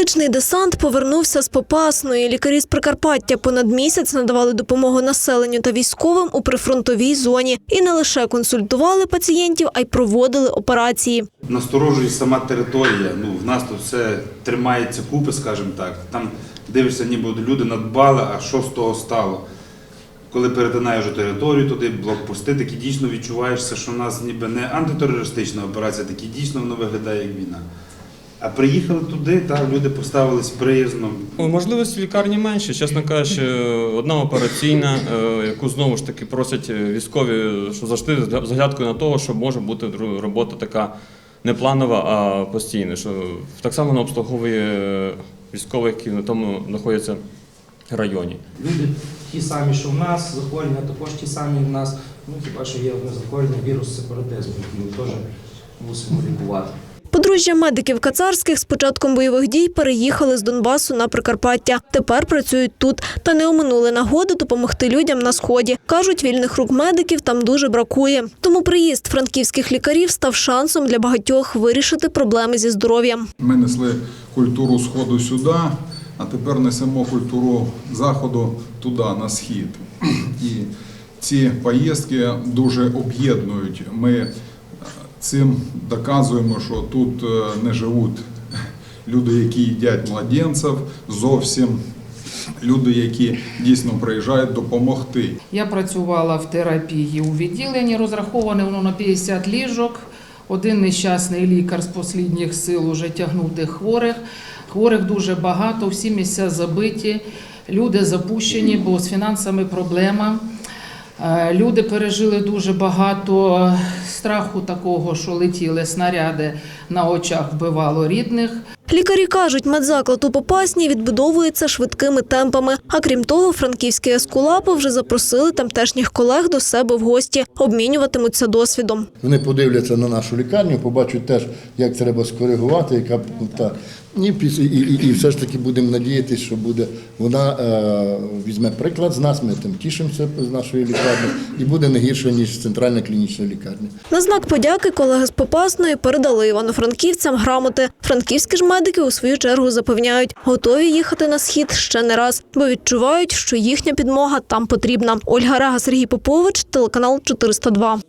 Медичний десант повернувся з Попасної. Лікарі з Прикарпаття понад місяць надавали допомогу населенню та військовим у прифронтовій зоні і не лише консультували пацієнтів, а й проводили операції. Насторожує сама територія. Ну, в нас тут все тримається купи, скажімо так. Там дивишся, ніби люди надбали, а що з того стало. Коли перетинаєш територію туди, блокпости, таки дійсно відчуваєшся, що в нас ніби не антитерористична операція, таки дійсно воно виглядає як війна. А приїхали туди, так, люди поставились приязно. Можливості лікарні менше, чесно кажучи, одна операційна, е, яку знову ж таки просять е, військові, що завжди з заглядкою на того, що може бути робота така не планова, а постійна. Що так само вона обслуговує е, військових, які на тому знаходяться районі. Люди ті самі, що в нас, захворювання також ті самі в нас. Ну хіба що є одне захворювання вірус сепаратизму, який ми теж мусимо лікувати. Подружжя медиків кацарських з початком бойових дій переїхали з Донбасу на Прикарпаття. Тепер працюють тут та не оминули нагоди допомогти людям на сході. кажуть, вільних рук медиків там дуже бракує. Тому приїзд франківських лікарів став шансом для багатьох вирішити проблеми зі здоров'ям. Ми несли культуру сходу сюди, а тепер несемо культуру заходу туди, на схід. І ці поїздки дуже об'єднують. Ми цим доказуємо, що тут е, не живуть люди, які їдять младенців, зовсім люди, які дійсно приїжджають допомогти. Я працювала в терапії у відділенні, розраховане воно на 50 ліжок. Один нещасний лікар з останніх сил уже тягнув хворих. Хворих дуже багато, всі місця забиті, люди запущені, бо з фінансами проблема. Е, Люди пережили дуже багато страху такого, що летіли снаряди на очах, вбивало рідних. Лікарі кажуть, медзаклад у Попасній відбудовується швидкими темпами. А крім того, франківські ескулапи вже запросили тамтешніх колег до себе в гості, обмінюватимуться досвідом. Вони подивляться на нашу лікарню, побачать теж, як треба скоригувати, яка та і, і, і все ж таки будемо надіятися, що буде вона е, візьме приклад з нас. Ми тим тішимося з нашої лікарні, і буде не гірше ніж центральна клінічна лікарня. На знак подяки колеги з Попасної передали івано-франківцям грамоти. Франківські ж медики у свою чергу запевняють, готові їхати на схід ще не раз, бо відчувають, що їхня підмога там потрібна. Ольга Рега, Сергій Попович, телеканал 402.